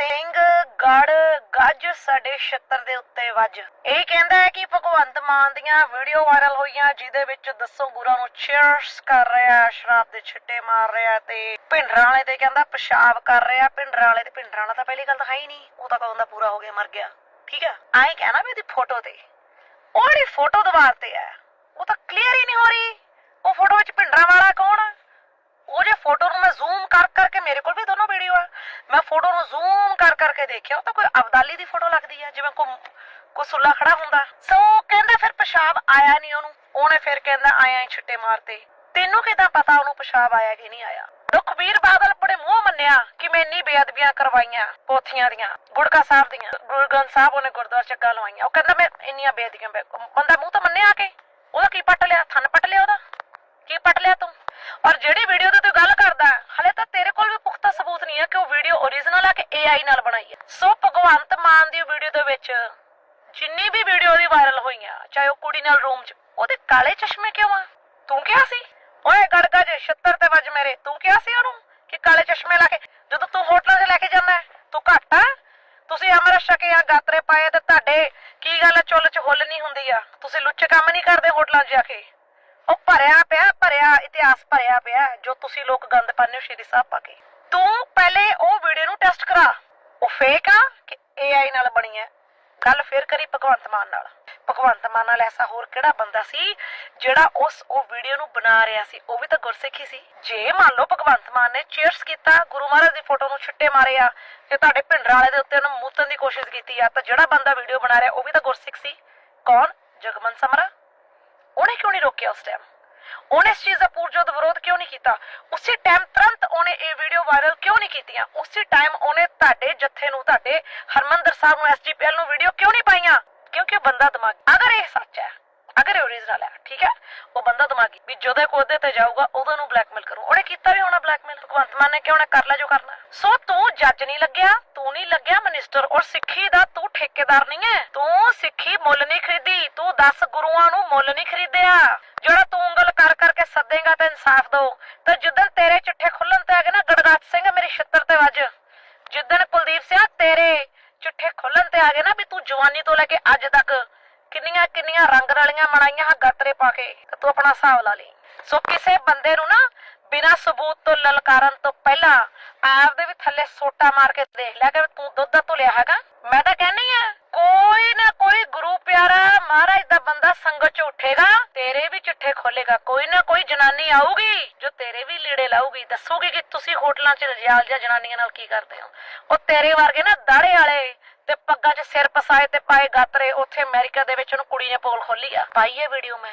ਸਿੰਘ ਗੜ ਗੱਜ ਸਾਡੇ ਛੱਤਰ ਦੇ ਉੱਤੇ ਵੱਜ। ਇਹ ਕਹਿੰਦਾ ਹੈ ਕਿ ਭਗਵੰਤ ਮਾਨ ਦੀਆਂ ਵੀਡੀਓ ਵਾਇਰਲ ਹੋਈਆਂ, ਜਿਹਦੇ ਵਿੱਚ ਦੱਸੋ ਗੁਰਾਂ ਨੂੰ ਚੀਅਰਸ ਕਰ ਰਿਹਾ ਸ਼ਰਾਬ ਦੇ ਛਿੱਟੇ ਮਾਰ ਰਿਹਾ ਤੇ ਭਿੰਡਰਾਂ ਵਾਲੇ ਤੇ ਕਹਿੰਦਾ ਪਿਸ਼ਾਬ ਕਰ ਰਿਹਾ ਭਿੰਡਰਾਂ ਵਾਲੇ ਤੇ ਭਿੰਡਰਾਂ ਵਾਲਾ ਤਾਂ ਪਹਿਲੀ ਗੱਲ ਤਾਂ ਹੈ ਹੀ ਨਹੀਂ। ਉਹ ਤਾਂ ਕਦੋਂ ਪੂਰਾ ਹੋ ਗਿਆ, ਮਰ ਗਿਆ। ਠੀਕ ਹੈ? ਆਏ ਕਹਿਣਾ ਵੀ ਉਹਦੀ ਫੋਟੋ ਤੇ। ਉਹ ਜਿਹੜੀ ਫੋਟੋ ਦੀਵਾਰ ਤੇ ਹੈ, ਉਹ ਤਾਂ ਕਲੀਅਰ ਹੀ ਨਹੀਂ ਹੋ ਰਹੀ ਉਹ ਫੋਟੋ ਵਿੱਚ ਭਿੰਡਰਾਂ ਵਾਲਾ ਕੌਣ ਆ ਉਹ ਜੇ ਫੋਟੋ ਨੂੰ ਮੈਂ ਜ਼ੂਮ ਕਰ ਕਰਕੇ ਮੇਰੇ ਕੋਲ ਵੀ ਦੋਨੋਂ ਵੀਡੀਓ ਆ ਮੈਂ ਫੋਟੋ ਨੂੰ ਜ਼ੂਮ ਕਰ ਕਰਕੇ ਦੇਖਿਆ, ਉਹ ਤਾਂ ਕੋਈ ਅਬਦਾਲੀ ਦੀ ਫੋਟੋ ਲੱਗਦੀ ਆ, ਜਿਵੇਂ ਕੋਈ ਕੋਈ ਸੁੱਲਾ ਖੜਾ ਹੁੰਦਾ। ਸੋ ਕਹਿੰਦਾ ਫਿਰ ਪਿਸ਼ਾਬ ਆਇਆ ਨਹੀਂ ਉਹਨੂੰ। ਉਹਨੇ ਫਿਰ ਕਹਿੰਦਾ ਆਇਆ ਛਿੱਟੇ ਮਾਰਤੇ। ਤੈਨੂੰ ਕਿਦਾਂ ਪਤਾ ਉਹਨੂੰ ਪਿਸ਼ਾਬ ਆਇਆ ਕਿ ਨਹੀਂ ਆਇਆ? ਰੁਖਬੀਰ ਬਾਦਲ ਬੜੇ ਮੂੰਹ ਮੰਨਿਆ ਕਿ ਮੈਂ ਇੰਨੀ ਬੇਅਦਬੀਆਂ ਕਰਵਾਈਆਂ ਪੋਥੀਆਂ ਦੀਆਂ, ਗੁੜਕਾ ਸਾਹਿਬ ਦੀਆਂ, ਗੁਰੂ ਗ੍ਰੰਥ ਸਾਹਿਬ ਉਹਨੇ ਗੁਰਦੁਆਰਾ ਚੱਗਾ ਲਵਾਈਆਂ। ਉਹ ਕਹਿੰਦਾ ਮੈਂ ਇੰਨੀਆਂ ਬੇਅਦਬੀਆਂ, ਬੰਦਾ ਮੂੰਹ ਤਾਂ ਮੰਨਿਆ ਆ ਕੇ? ਉਹਦਾ ਕੀ ਪੱਟ ਲਿਆ? ਥੰਨ ਪੱਟ ਲਿਆ ਉਹਦਾ ਕੀ ਪੱਟ ਲਿਆ ਤੂੰ ਔਰ ਜਿਹੜੀ ਵੀਡੀਓ ਦੀ ਤੂੰ ਗੱਲ ਕਰਦਾ ਹੈ, ਹਲੇ ਤਾਂ ਤੇਰੇ ਕੋਲ ਵੀ ਪੁਖਤਾ ਸਬੂਤ ਨਹੀਂ ਹੈ ਕਿ ਉਹ ਵੀਡੀਓ ਓਰੀਜਨਲ ਹੈ ਕਿ AI ਨਾਲ ਬਣਾਈ ਹੈ ਸੋ ਭਗਵੰਤ ਮਾਨ ਦੀ ਵੀਡੀਓ ਦੇ ਵਿੱਚ ਜਿੰਨੀ ਵੀ ਵੀਡੀਓ ਦੀ ਵਾਇਰਲ ਹੋਈਆਂ ਚਾਹੇ ਉਹ ਕੁੜੀ ਨਾਲ ਰੂਮ 'ਚ ਉਹਦੇ ਕਾਲੇ ਚਸ਼ਮੇ ਕਿਉਂ ਆ? ਤੂੰ ਕਿਹਾ ਸੀ? ਓਏ ਗੜਗਾ ਜੇ 76 ਤੇ ਵੱਜ ਮੇਰੇ। ਤੂੰ ਕਿਹਾ ਸੀ ਉਹਨੂੰ ਕਿ ਕਾਲੇ ਚਸ਼ਮੇ ਲਾ ਕੇ ਜਦੋਂ ਤੂੰ ਹੋਟਲਾਂ 'ਚ ਲੈ ਕੇ ਜਾਂਦਾ ਤੂੰ ਘੱਟ ਆ। ਤੁਸੀਂ ਅਮਰ ਸ਼ਕਿਆ ਗਾਤਰੇ ਪਾਏ ਤੇ ਤੁਹਾਡੇ ਕੀ ਗੱਲ ਹੈ, ਚੁੱਲ 'ਚ ਹੁੱਲ ਨਹੀਂ ਹੁੰਦੀ ਆ। ਤੁਸੀਂ ਲੁੱਚੇ ਕੰਮ ਨਹੀਂ ਕਰਦੇ ਹੋਟਲਾਂ 'ਚ ਜਾ ਕੇ। ਉਹ ਭਰਿਆ ਪਿਆ ਭਰਿਆ ਇਤਿਹਾਸ ਭਰਿਆ ਪਿਆ ਜੋ ਤੁਸੀਂ ਲੋਕ ਗੰਦ ਪਾਉਂਦੇ ਹੋ ਸ਼੍ਰੀ ਸਾਹਿਬ ਪਾ ਕੇ। ਤੂੰ ਪਹਿਲੇ ਉਹ ਵੀਡੀਓ ਨੂੰ ਟੈਸਟ ਕਰਾ। ਉਹ ਫੇਕ ਆ ਕਿ AI ਨਾਲ ਬਣੀ ਹੈ? ਗੱਲ ਫੇਰ ਕਰੀ ਭਗਵੰਤ ਮਾਨ ਨਾਲ। ਭਗਵੰਤ ਮਾਨ ਨਾਲ ਐਸਾ ਹੋਰ ਕਿਹੜਾ ਬੰਦਾ ਸੀ ਜਿਹੜਾ ਉਸ ਉਹ ਵੀਡੀਓ ਨੂੰ ਬਣਾ ਰਿਹਾ ਸੀ? ਉਹ ਵੀ ਤਾਂ ਗੁਰਸਿੱਖੀ ਸੀ। ਜੇ ਮੰਨ ਲਓ ਭਗਵੰਤ ਮਾਨ ਨੇ ਚੀਅਰਸ ਕੀਤਾ, ਗੁਰੂ ਮਹਾਰਾਜ ਦੀ ਫੋਟੋ ਨੂੰ ਛਿੱਟੇ ਮਾਰੇ ਆ ਤੇ ਤੁਹਾਡੇ ਭਿੰਡਰ ਵਾਲੇ ਦੇ ਉੱਤੇ ਉਹਨੂੰ ਮੂਤਨ ਦੀ ਕੋਸ਼ਿਸ਼ ਕੀਤੀ ਆ, ਤਾਂ ਜਿਹੜਾ ਬੰਦਾ ਵੀਡੀਓ ਬਣਾ ਰਿਹਾ, ਉਹ ਵੀ ਤਾਂ ਗੁਰਸਿੱਖ ਸੀ। ਕੌਣ? ਜਗਮਨ ਸਮਰਾ। ਉਹਨੇ ਕਿਉਂ ਨਹੀਂ ਰੋਕਿਆ ਉਸ ਟਾਈਮ ਉਹਨੇ ਇਸ ਚੀਜ਼ ਦਾ ਪੂਰਜੋਤ ਵਿਰੋਧ ਕਿਉਂ ਨਹੀਂ ਕੀਤਾ? ਉਸੇ ਟਾਈਮ ਤੁਰੰਤ ਉਹਨੇ ਇਹ ਵੀਡੀਓ ਵਾਇਰਲ ਕਿਉਂ ਨਹੀਂ ਕੀਤੀਆਂ? ਉਸੇ ਟਾਈਮ ਉਹਨੇ ਤੁਹਾਡੇ ਜੱਥੇ ਨੂੰ, ਤੁਹਾਡੇ ਹਰਮੰਦਰ ਸਾਹਿਬ ਨੂੰ ਐਸਜੀਪੀਐਲ ਨੂੰ ਵੀਡੀਓ ਕਿਉਂ ਨਹੀਂ ਪਾਈਆਂ? ਕਿਉਂਕਿ ਉਹ ਬੰਦਾ ਦਿਮਾਗ, ਅਗਰ ਇਹ ਸੱਚ ਹੈ, ਅਗਰ ਇਹ ਓਰੀਜਨਲ ਹੈ, ਠੀਕ ਹੈ? ਉਹ ਬੰਦਾ ਦਿਮਾਗੀ, ਵੀ ਜਦੋਂ ਕੋਦੇ ਤੇ ਜਾਊਗਾ, ਉਦੋਂ ਨੂੰ ਬਲੈਕਮੇਲ ਕਰੂ। ਉਹਨੇ ਕੀਤਾ ਵੀ ਹੋਣਾ ਬਲੈਕਮੇਲ ਭਗਵੰਤ ਮਾਨ ਨੇ ਕਿਉਂ ਨਾ ਕਰ ਲੈ ਜੋ ਕਰਨਾ? ਸੋ ਤੂੰ ਜੱਜ ਨਹੀਂ ਲੱਗਿਆ, ਤੂੰ ਨਹੀਂ ਲੱਗਿਆ ਮਿਨਿਸਟਰ ਔਰ ਸਿੱਖੀ ਦਾ ਤੂੰ ਠੇਕੇਦਾਰ ਨਹੀਂ ਹੈ। ਤੂੰ ਸਿੱਖੀ ਮੁੱਲ ਨਹੀਂ ਖਰੀਦੀ, ਤੂੰ 10 ਗੁਰੂਆਂ ਨੂੰ ਮੁੱਲ ਨਹੀਂ ਖਰੀਦਿਆ ਜਿਹੜਾ ਤੂੰ ਉਂਗਲ ਕਰ ਕਰਕੇ ਸੱਦੇਗਾ ਤਾਂ ਇਨਸਾਫ ਦੋ ਤੇ ਜਿੱਦਣ ਤੇਰੇ ਚਿੱਠੇ ਖੁੱਲਣ ਤੇ ਆ ਗਏ ਨਾ ਗੜਗਾਚ ਸਿੰਘ ਮੇਰੇ ਛਿੱਤਰ ਤੇ ਵੱਜ। ਜਿੱਦਣ ਕੁਲਦੀਪ ਸਿੰਘ ਤੇਰੇ ਚਿੱਠੇ ਖੁੱਲਣ ਤੇ ਆ ਗਏ ਨਾ ਵੀ ਤੂੰ ਜਵਾਨੀ ਤੋਂ ਲੈ ਕੇ ਅੱਜ ਤੱਕ ਕਿੰਨੀਆਂ ਕਿੰਨੀਆਂ ਰੰਗ ਰਲੀਆਂ ਮਨਾਈਆਂ ਗਾਤਰੇ ਪਾ ਕੇ, ਤੇ ਤੂੰ ਆਪਣਾ ਹਿਸਾਬ ਲਾ ਲਈ। ਸੋ ਕਿਸੇ ਬੰਦੇ ਨੂੰ ਨਾ ਬਿਨਾ ਸਬੂਤ ਤੋਂ, ਲਲਕਾਰਨ ਤੋਂ ਪਹਿਲਾਂ ਆਪ ਦੇ ਵੀ ਥੱਲੇ ਸੋਟਾ ਮਾਰ ਕੇ ਦੇਖ ਲਿਆ ਕਿ ਤੂੰ ਦੁੱਧ ਦਾ ਧੁਲਿਆ ਹੈਗਾ। ਮੈਂ ਤਾਂ ਕਹਿੰਨੀ ਆ, ਕੋਈ ਨਾ ਕੋਈ ਗੁਰੂ ਪਿਆਰਾ ਮਹਾਰਾਜ ਦਾ ਬੰਦਾ ਸੰਗਤ ਚ ਉੱਠੇਗਾ। ਚਿੱਠੇ ਕੋਈ ਨਾ ਕੋਈ ਜਨਾਨੀ ਆਊਗੀ ਜੋ ਤੇਰੇ ਵੀ ਲੀੜੇ ਲਾਊਗੀ। ਦੱਸੂਗੀ ਕਿ ਤੁਸੀਂ ਹੋਟਲਾਂ 'ਚ ਰਜਾਲ ਜਾਂ ਜਨਾਨੀਆਂ ਨਾਲ ਕੀ ਕਰਦੇ ਹੋ? ਉਹ ਤੇਰੇ ਵਰਗੇ ਨਾ ਦਾੜੇ ਵਾਲੇ ਤੇ ਪੱਗਾਂ 'ਚ ਸਿਰ ਪਸਾਏ ਤੇ ਪਾਏ ਗਾਤਰੇ, ਉੱਥੇ ਅਮਰੀਕਾ ਦੇ ਵਿੱਚ ਉਹਨੂੰ ਕੁੜੀ ਨੇ ਪੋਲ ਖੋਲੀ ਆ। ਪਾਈਏ ਵੀਡੀਓ ਮੈਂ।